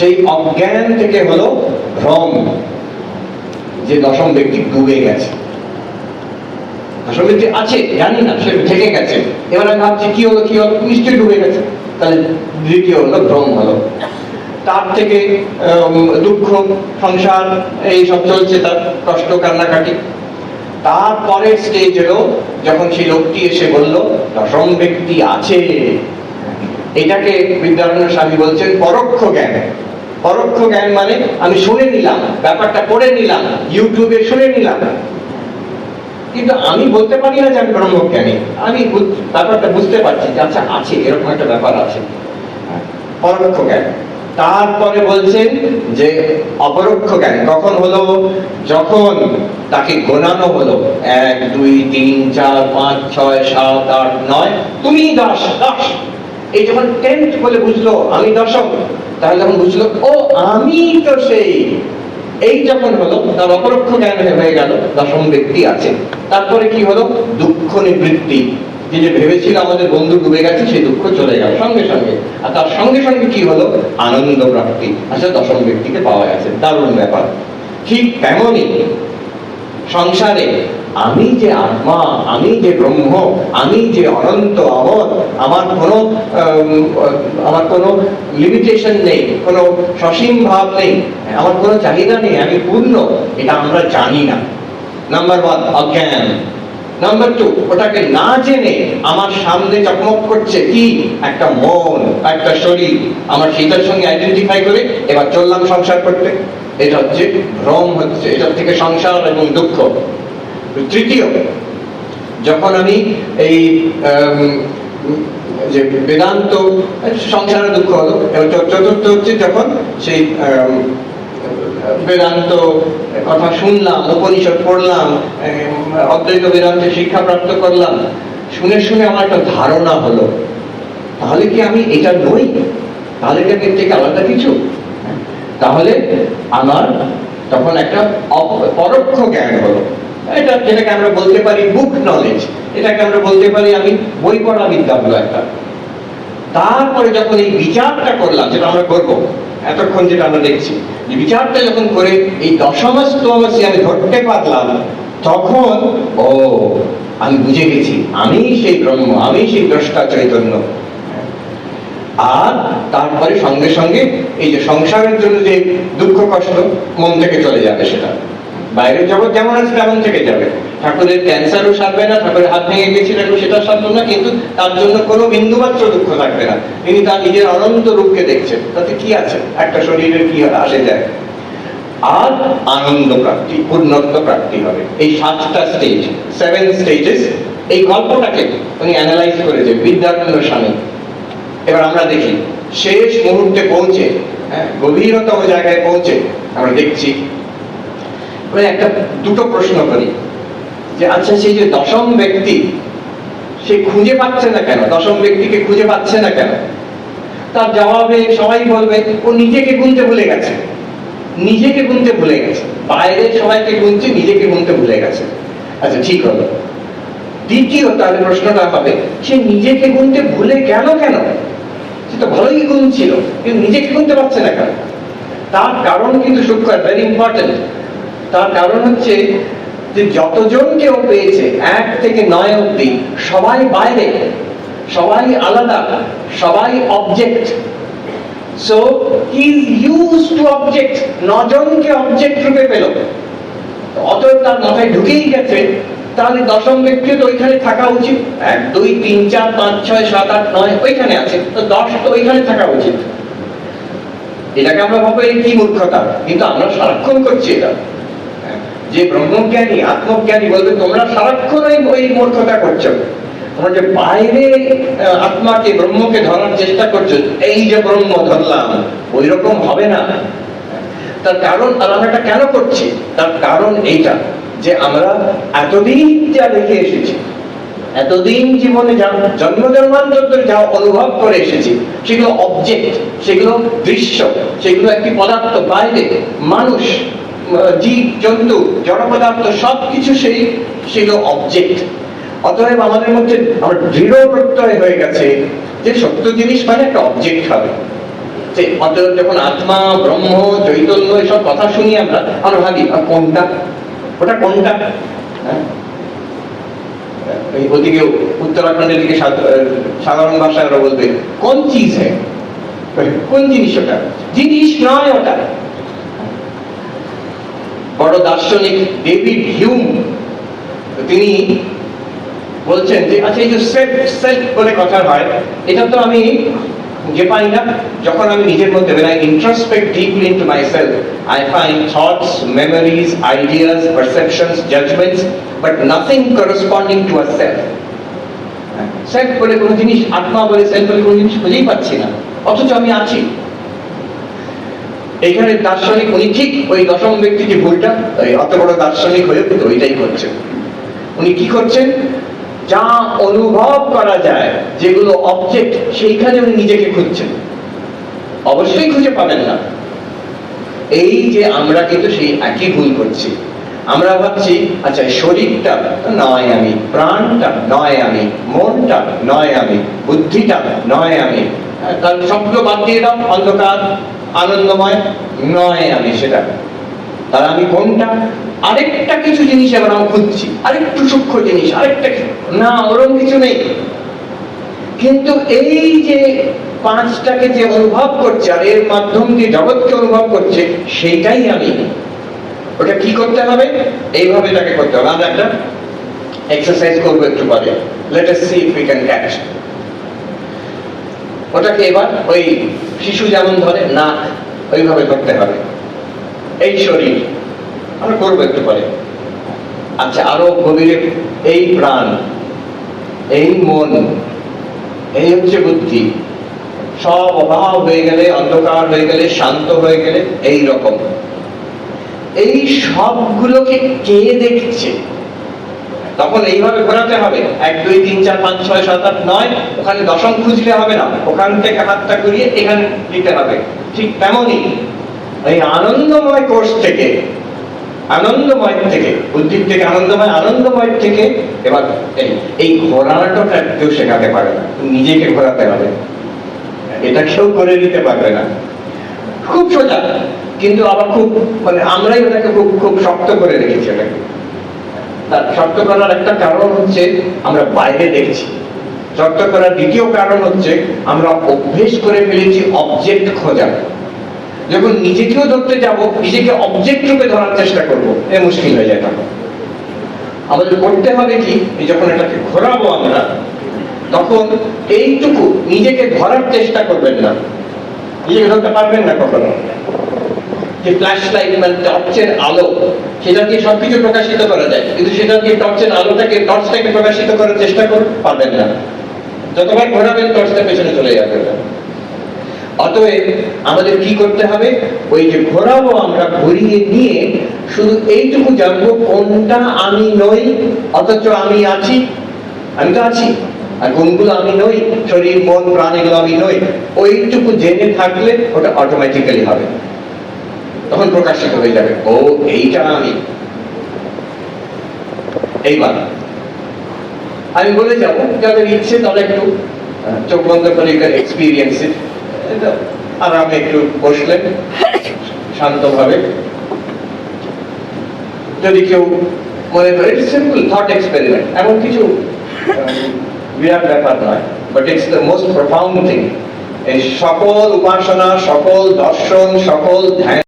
সেই অজ্ঞান থেকে হলো ভ্রম, যে দশম ব্যক্তি ডুবে গেছে। দশম ব্যক্তি আছে, জানি না, সে থেকে গেছে। এবার আমি ভাবছি, কি হলো কি হলো? নিশ্চয়ই ডুবে গেছে। তাহলে দ্বিতীয় হলো ভ্রম হলো। তার থেকে দুঃখ, সংসার, এই সব চলছে, তার কষ্ট, কান্নাকাটি। তারপরের স্টেজ এলো, যখন সেই লোকটি এসে বলল, দশম ব্যক্তি আছে। এটাকে বিদ্যারণ্য স্বামী বলছেন পরোক্ষ জ্ঞান। পরোক্ষ জ্ঞান মানে আমি শুনে নিলাম, ব্যাপারটা পড়ে নিলাম ইউটিউবে শুনে নিলাম। কিন্তু আমি বলতে পারি না যে আমি ব্রহ্মজ্ঞানী। আমি ব্যাপারটা বুঝতে পারছি যে আচ্ছা আছে, এরকম একটা ব্যাপার আছে। পরোক্ষ জ্ঞান। তারপরে বলছেন যে অপরোক্ষ জ্ঞান কখন হলো? যখন তাকে গোনানো হলো। এক, দুই, তিন, চার, পাঁচ, ছয়, সাত, আট, নয়। তুমি দাস দশ এই যখন টেন্থ বলে বুঝলো আমি দশম তাহলে যখন বুঝলো, ও, আমি তো সেই। এই যখন হলো, তার অপরোক্ষ জ্ঞান হয়ে গেল, দশম ব্যক্তি আছে। তারপরে কি হলো? দুঃখ নিবৃত্তি। যে যে ভেবেছিল আমাদের বন্ধু ডুবে গেছে, সেই দুঃখ চলে গেল সঙ্গে সঙ্গে। আর তার সঙ্গে সঙ্গে কি হলো? আনন্দ প্রাপ্তি। আচ্ছা দশম ব্যক্তিকে পাওয়া গেছে। দারুণ ব্যাপার। ঠিক তেমনই সংসারে আমি যে আত্মা, আমি যে ব্রহ্ম, আমি যে অনন্ত অমর, আমার কোনো আমার কোনো লিমিটেশন নেই, কোনো সসীম ভাব নেই, আমার কোনো চাহিদা নেই, আমি পূর্ণ, এটা আমরা জানি না। নাম্বার ওয়ান অজ্ঞান। নাম্বার টু ওটাকে না জেনে আমার সামনে চকমক করছে কি? একটা মন, একটা শরীর। আমার সেটার সঙ্গে আইডেন্টিফাই করে এবার চললাম সংসার করতে। এটা হচ্ছে ভ্রম হচ্ছে এটার থেকে সংসার এবং দুঃখ। তৃতীয় যখন আমি এই যে বেদান্ত, সংসারে দুঃখ হলো চতুর্থ হচ্ছে যখন সেই বেদান্ত কথা শুনলাম, উপনিষদ পড়লাম অদ্বৈত বেদান্তে শিক্ষা প্রাপ্ত করলাম, শুনে শুনে আমার একটা ধারণা হলো, তাহলে কি আমি এটা নই? তাহলে এর থেকে আলাদা কিছু? তাহলে আমার তখন একটা পরোক্ষ জ্ঞান হলো। এটা যেটাকে আমরা বলতে পারি বুক নলেজ এটাকে আমরা বলতে পারি আমি বই পড়া বিদ্যা হলো একটা। তারপরে যখন এই বিচারটা করলাম, যেটা আমরা করব, এতক্ষণ যেটা আমরা দেখছি, যে বিচারটা যখন করে এই দশমস্তমসি আমি ধরতে পারলাম, তখন, ও, আমি বুঝে গেছি, আমি সেই ব্রহ্ম, আমি সেই দ্রষ্টা চৈতন্য। আর তারপরে সঙ্গে সঙ্গে এই যে সংসারের জন্য যে দুঃখ কষ্ট, মন থেকে চলে যাবে সেটা। বাইরের জগৎ যেমন আছে তেমন থেকে যাবে। ঠাকুরের ক্যান্সারও সারবে না ঠাকুরের হাত ভেঙে গেছিল সেটা সারলো না কিন্তু তার জন্য কোনো বিন্দুমাত্র দুঃখ থাকবে না। তিনি তার নিজের অনন্ত রূপকে দেখছেন। তাতে কি আছে? একটা শরীরের কি আসে যায়? আর আনন্দ প্রাপ্তি পূর্ণত্ব প্রাপ্তি হবে। এই সাতটা স্টেজ সেভেন স্টেজেস এই গল্পটাকে উনি অ্যানালাইজ করেছে বিদ্যানন্দ স্বামী। এবার আমরা দেখি শেষ মুহূর্তে পৌঁছে হ্যাঁ, গভীরতম জায়গায় পৌঁছে আমরা দেখছি এবার একটা দুটো প্রশ্ন করি। যে আচ্ছা সেই যে দশম ব্যক্তি, সে খুঁজে পাচ্ছে না কেন? দশম ব্যক্তিকে খুঁজে পাচ্ছে না কেন? তার জবাবে সবাই বলবে, ও নিজেকে গুনতে ভুলে গেছে। নিজেকে গুনতে ভুলে গেছে। বাইরে সবাইকে গুনছে, নিজেকে গুনতে ভুলে গেছে। আচ্ছা ঠিক হলো। দ্বিতীয় তাহলে প্রশ্নটা হবে, সে নিজেকে গুনতে ভুলে গেল কেন? সে তো ভালোই গুনছিল, কিন্তু নিজেকে গুনতে পারছে না কেন? তার কারণ কিন্তু সূক্ষ্ম ভেরি ইম্পর্টেন্ট তার কারণ হচ্ছে যে যতজন কেউ পেয়েছে, এক থেকে নয় অব্দি সবাই বাইরে, সবাই আলাদা, সবাই object so he use to object নজনকে object রূপে পেল। অতএব তার মাথায় ঢুকেই গেছে, তাহলে দশম ব্যক্তি তো ওইখানে থাকা উচিত। এক, দুই, তিন, চার, পাঁচ, ছয়, সাত, আট, নয়, ওইখানে আছে, তো দশ তো ওইখানে থাকা উচিত। এটাকে আমরা ভাবো কি মূর্খতা? কিন্তু আমরা সারাক্ষণ করছি এটা। যে ব্রহ্মজ্ঞানী, আত্মজ্ঞানী বলবে, তোমরা সারাক্ষণ ওই মূর্খতা করছ। তোমরা যে বাইরে আত্মাকে, ব্রহ্মকে ধরার চেষ্টা করছ, এই যে ব্রহ্ম ধরলাম ওই রকম হবে না। তার কারণ আর আমরা এটা কেন করছি? তার কারণ এইটা, যে আমরা এতদিন যা দেখে এসেছি, এতদিন জীবনে যা জন্ম, জন্মান্তর যা অনুভব করে এসেছি, সেগুলো অবজেক্ট সেগুলো দৃশ্য, সেগুলো একটি পদার্থ, বাইরে, মানুষ জীব, জন্তু জড় পদার্থ সেই সেগুলো অবজেক্ট অতএব আমাদের মধ্যে আমার দৃঢ় প্রত্যয় হয়ে গেছে যে সত্য জিনিস মানে একটা অবজেক্ট হবে। যে অতএব যখন আত্মা, ব্রহ্ম, চৈতন্য এসব কথা শুনি আমরা আমরা ভাবি কোনটা? ওটা কোনটা? হ্যাঁ? এই ওদিকে উত্তরাখণ্ডের দিকে সাধারণ ভাষায় ওরা বলবে, কোন চিজ হ্যাঁ? কোন জিনিস ওটা? জিনিস নয় ওটা। বড় দার্শনিক ডেভিড হিউম, তিনি বলছেন যে আচ্ছা এই যে সেলফ সেলফ বলে কথা হয়, এটা তো আমি যে পাই না। যখন আমি নিজের মধ্যে বেরাই introspect deeply into myself I find thoughts memories ideas perceptions judgements but nothing corresponding to our self self বলে কোনো জিনিস, আত্মা বলে সেলফ বলে কোনো জিনিস খুঁজেই পাচ্ছি না। অথচ আমি আছি। এখানে দার্শনিক, উনি ঠিক ওই দশম ব্যক্তি যে ভুলটা অত বড় দার্শনিক হয়ে কিন্তু ওইটাই করছেন। উনি কি করছেন? যা অনুভব করা যায়, যেগুলো অবজেক্ট সেইখানে উনি নিজেকে খুঁজছেন। অবশ্যই খুঁজে পাবেন না। এই যে আমরা কিন্তু সেই একই ভুল করছি। আমরা ভাবছি আচ্ছা শরীরটা নয় আমি, প্রাণটা নয় আমি, মনটা নয় আমি, বুদ্ধিটা নয় আমি। কারণ তাহলে সবগুলো বাদ দিয়ে দাও, অন্ধকার। আনন্দময় নয় আমি সেটা। তাহলে আমি কোনটা? আরেকটা কিছু জিনিস এবার আমি খুঁজছি। আরেকটু সূক্ষ্ম জিনিস, আরেকটা না ওরকম কিছু নেই। কিন্তু এই যে পাঁচটাকে যে অনুভব করছে আর এর মাধ্যম দিয়ে জগৎকে অনুভব করছে, সেইটাই আমি। ওটা কি করতে হবে? এইভাবে তাকে করতে হবে। আমরা একটা এক্সারসাইজ করব একটু পরে। Let see if we can catch ওটাকে এবার ওই শিশু যেমন ধরে, না, ওইভাবে ধরতে হবে। এই শরীর আমরা করব একটু পরে। আচ্ছা আরও গভীরে, এই প্রাণ, এই মন, এই হচ্ছে বুদ্ধি। সব অভাব হয়ে গেলে, অন্ধকার হয়ে গেলে, শান্ত হয়ে গেলে, এই রকম। এই সবগুলোকে কে দেখছে? তখন এইভাবে ঘোরাতে হবে। এক, দুই, তিন, চার, পাঁচ, ছয়, সাত, আট, নয়, ওখানে দশম খুঁজলে হবে না। ওখান থেকে হাতটা ঘুরিয়ে এখানে দিতে হবে। ঠিক তেমনই এই আনন্দময় কোর্স থেকে, আনন্দময় থেকে বুদ্ধির থেকে আনন্দময় আনন্দময় থেকে এবার এই ঘোরানোটা কেউ শেখাতে পারে না। নিজেকে ঘোরাতে হবে। এটা কেউ করে নিতে পারবে না। খুব সোজা, কিন্তু আবার খুব মানে আমরাই ওটাকে খুব খুব শক্ত করে রেখেছি ওটাকে। তার শক্ত করার একটা কারণ হচ্ছে আমরা বাইরে দেখছি। শক্ত করার দ্বিতীয় কারণ হচ্ছে আমরা অভ্যেস করে ফেলেছি অবজেক্ট খোঁজা যখন নিজেকেও ধরতে যাব, নিজেকে অবজেক্ট রূপে ধরার চেষ্টা করব, এ মুশকিল হয়ে যায় তখন। আমাদের করতে হবে কি? যখন এটাকে ঘোরাবো আমরা, তখন এইটুকু নিজেকে ধরার চেষ্টা করবেন না। নিজেকে ধরতে পারবেন না কখনো। যে ফ্ল্যাশ লাইট মানে টর্চের আলো সেটা দিয়ে সবকিছু প্রকাশিত করা যায়। কিন্তু সেটা দিয়ে টর্চের আলোটাকে টর্চটাকে প্রকাশিত করার চেষ্টা করুন পারবেন না। যতবার ঘোরাবেন টর্চটা পেছনে চলে যাবে। অতএব আমাদের কি করতে হবে? ওই যে ঘোরাবো আমরা, ঘুরিয়ে নিয়ে শুধু এইটুকু জানব, কোনটা আমি নই, অথচ আমি আছি। আমি তো আছি। আর কোনগুলো আমি নই? শরীর, মন প্রাণ এগুলো আমি নই। ওইটুকু জেনে থাকলে ওটা অটোমেটিক্যালি হবে। তখন প্রকাশিত হয়ে যাবে। ও, এইটা আমি। এইবার। আমি বলে যাব, যাদের ইচ্ছে তারা একটু চোখ বন্ধ করে এক্সপিরিয়েন্স আরামে একটু বসলেন, শান্তভাবে। যদি কেউ মনে করে সিম্পল থট এক্সপেরিমেন্ট এমন কিছু বিরাট ব্যাপার নয় but it's the most profound thing এই সকল উপাসনা, সকল দর্শন, সকল ধ্যান